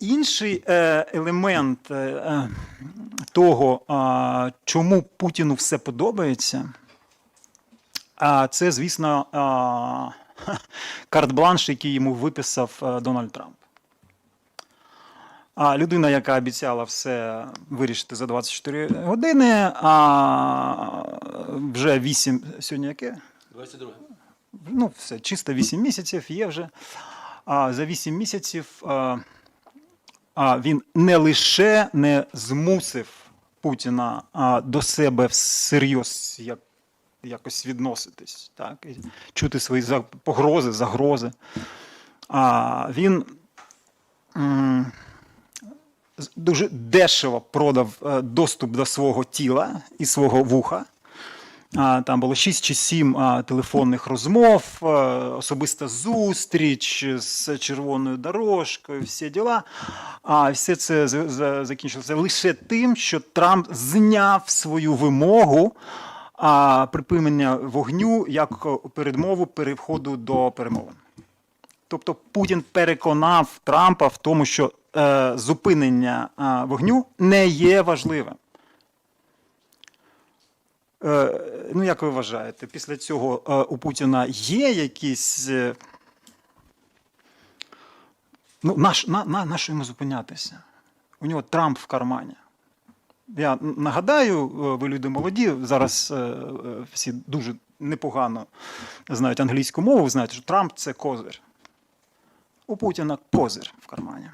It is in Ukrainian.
Інший е, елемент е, е, того, чому Путіну все подобається, це, звісно, карт-бланш, який йому виписав Дональд Трамп. А людина, яка обіцяла все вирішити за 24 години, а вже 8, сьогодні яке? 22. ну, все, чисто 8 місяців є вже. А за 8 місяців він не лише не змусив Путіна до себе всерйоз як, якось відноситись, так, і чути свої погрози, загрози. А, він дуже дешево продав е, доступ до свого тіла і свого вуха. Там було 6 чи 7 телефонних розмов, особиста зустріч з червоною дорожкою, всі діла. А все це закінчилося лише тим, що Трамп зняв свою вимогу припинення вогню як передмову переходу до перемовин. Тобто Путін переконав Трампа в тому, що е, зупинення вогню не є важливим. Е, ну, як ви вважаєте, після цього е, у Путіна є якісь. е, Ну, наш, на, на, на що йому зупинятися? У нього Трамп в кармані. Я нагадаю, ви люди молоді, зараз всі дуже непогано знають англійську мову, знаєте, що Трамп це козир. У Путіна козир в кармані.